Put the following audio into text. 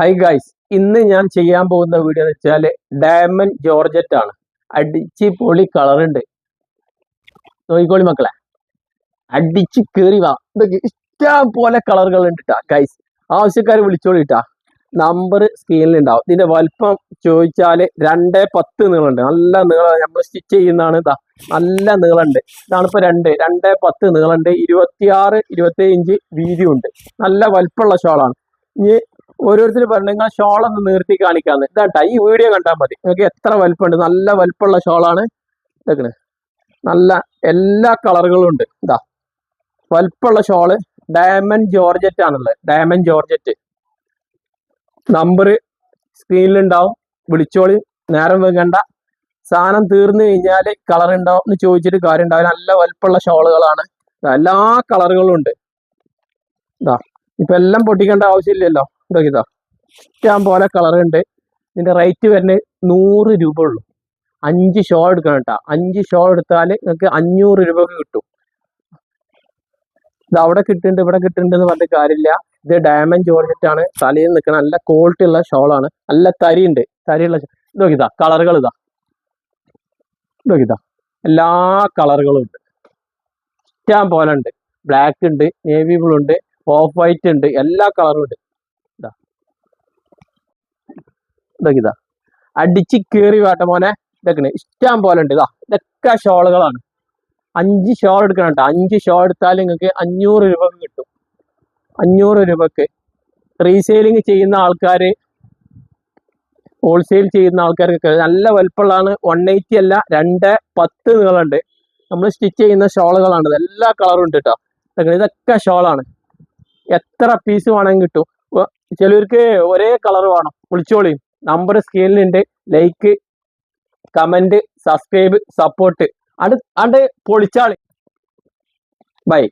High guys ഇന്ന് ഞാൻ ചെയ്യാൻ പോകുന്ന വീഡിയോ എന്ന് വെച്ചാൽ ഡയമണ്ട് ജോർജറ്റ് ആണ്. അടിച്ച് പൊളി ഉണ്ട്. നോക്കിക്കോളി മക്കളെ. അടിച്ച് കേറി വാ. ഇഷ്ടം പോലെ കളറുകൾ ഉണ്ട് ഗൈസ് ആവശ്യക്കാർ വിളിച്ചോളിട്ടാ നമ്പർ സ്ക്രീനിൽ ഉണ്ടാവും ഇതിന്റെ വലിപ്പം ചോദിച്ചാൽ രണ്ട് പത്ത് നീളമുണ്ട്. നല്ല നീളം നമ്മൾ സ്റ്റിച്ച് ചെയ്യുന്നതാണ് ഇതാ നല്ല നീളമുണ്ട്. ഇതാണ് ഇപ്പൊ രണ്ട്. രണ്ട് പത്ത് നീളമുണ്ട്. ഇരുപത്തിയാറ് ഇരുപത്തി ഇഞ്ച് വീതിയുണ്ട്. നല്ല വലിപ്പമുള്ള ഷോളാണ് ഇനി ഓരോരുത്തർ പറഞ്ഞു നിങ്ങൾ ഷോൾ ഒന്ന് നിർത്തി കാണിക്കാന്ന്. ഇതാട്ടാ ഈ വീഡിയോ കണ്ടാൽ മതി. നിങ്ങൾക്ക് എത്ര വലുപ്പമുണ്ട്. നല്ല വലുപ്പമുള്ള ഷോളാണ് ഇതൊക്കെ നല്ല എല്ലാ കളറുകളും ഉണ്ട്. ഇതാ വലുപ്പമുള്ള ഷോൾ ഡയമണ്ട് ജോർജറ്റ് ആണുള്ളത്. ഡയമണ്ട് ജോർജറ്റ് നമ്പർ സ്ക്രീനിലുണ്ടാവും വിളിച്ചോളി. നേരം വെക്കണ്ട. സാധനം തീർന്നു കഴിഞ്ഞാൽ കളർ ഉണ്ടാവും എന്ന് ചോദിച്ചിട്ട് കാര്യം ഉണ്ടാവും നല്ല വലുപ്പമുള്ള ഷോളുകളാണ് എല്ലാ കളറുകളും ഉണ്ട്. ഇതാ ഇപ്പൊ എല്ലാം പൊട്ടിക്കേണ്ട ആവശ്യമില്ലല്ലോ. ഇതൊക്കെ ഇതാ. ഇഷ്ടം പോലെ കളറുണ്ട് ഇതിന്റെ റേറ്റ് വരുന്നത് നൂറ് രൂപ ഉള്ളൂ. അഞ്ച് ഷോ എടുക്കണം കേട്ടോ. അഞ്ച് ഷോ എടുത്താൽ നിങ്ങൾക്ക് അഞ്ഞൂറ് രൂപക്ക് കിട്ടും. ഇത് അവിടെ കിട്ടുന്നുണ്ട് ഇവിടെ കിട്ടുന്നുണ്ട് എന്ന് പറഞ്ഞിട്ട് കാര്യമില്ല. ഇത് ഡയമണ്ട് ജോർജറ്റ് ആണ് തലയിൽ നിൽക്കുന്ന നല്ല ക്വാളിറ്റി ഉള്ള ഷോളാണ് നല്ല തരിയുണ്ട് തരിയുള്ള ഇതൊക്കെ ഇതാ കളറുകൾ ഇതാ. ഇതൊക്കെ ഇതാ എല്ലാ കളറുകളും ഉണ്ട്. ഇഷ്ടം പോലെ ഉണ്ട്. ബ്ലാക്ക് ഉണ്ട് നേവി ബ്ലൂ ഉണ്ട് ഓഫ് വൈറ്റ് ഉണ്ട് എല്ലാ കളറും ഉണ്ട് ഇതാ ഇതൊക്കെ ഇതാ. അടിച്ച് കീറി വേട്ട മോനെ. ഇതൊക്കെ ഇഷ്ടം പോലെ ഉണ്ട്. ഇതാ ഇതൊക്കെ ഷോളുകളാണ്. അഞ്ച് ഷോൾ എടുക്കണം കേട്ടോ. അഞ്ച് ഷോൾ എടുത്താൽ നിങ്ങൾക്ക് അഞ്ഞൂറ് രൂപക്ക് കിട്ടും. അഞ്ഞൂറ് രൂപക്ക്. റീസെയിലിംഗ് ചെയ്യുന്ന ആൾക്കാർ ഹോൾസെയിൽ ചെയ്യുന്ന ആൾക്കാർക്ക് നല്ല വലുപ്പമുള്ളതാണ്. വൺ എയ്റ്റി അല്ല രണ്ട് പത്ത് നീളമുണ്ട്. നമ്മൾ സ്റ്റിച്ച് ചെയ്യുന്ന ഷോളുകളാണ്. എല്ലാ കളറും ഉണ്ട് കേട്ടോ. ഇതൊക്കെ ഷോളാണ്. എത്ര പീസ് വേണമെങ്കിൽ കിട്ടും. ചിലർക്ക് ഒരേ കളർ വേണം. വിളിച്ചോളി നമ്പർ സ്ക്രീനിലുണ്ട് ലൈക്ക് കമന്റ് സബ്സ്ക്രൈബ് സപ്പോർട്ട് അത് അത് പൊളിച്ചാളി. ബൈ